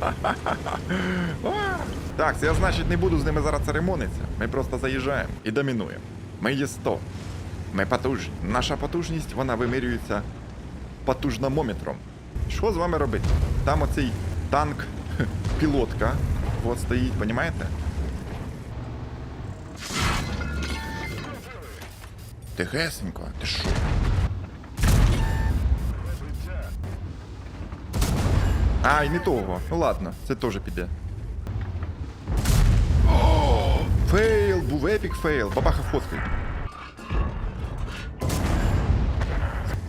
Так, я значить не буду з ними зараз церемонитися. Ми просто заїжджаємо і домінуємо. Ми є 100. Ми потужні. Наша потужність вона вимірюється потужномометром. Що з вами робити? Там оцей танк, пілотка, от стоїть, понімаєте? Тихесенько, ти що? А, і не того. Ну ладно, це теж піде. О, Фейл, був епік фейл. Бабаха фоткай.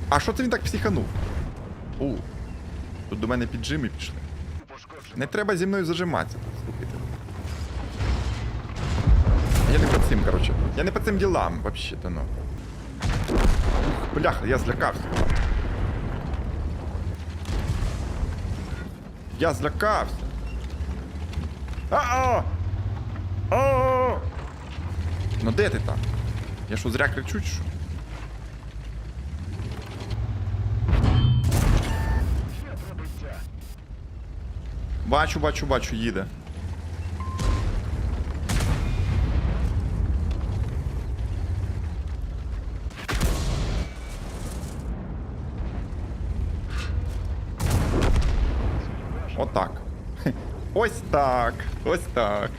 А що це він так психанув? У. Тут до мене піджими пішли. Не треба зі мною зажиматися, слухайте. Я не по цим, короче. Я не по цим ділам, вообще-то, ну. Бляха, я злякався. Я злякався. А-а! А-а! Ну де ти там? Я що, зря кричу, чи що? Бачу, бачу, бачу, їде. Отак. Ось так. Ось так.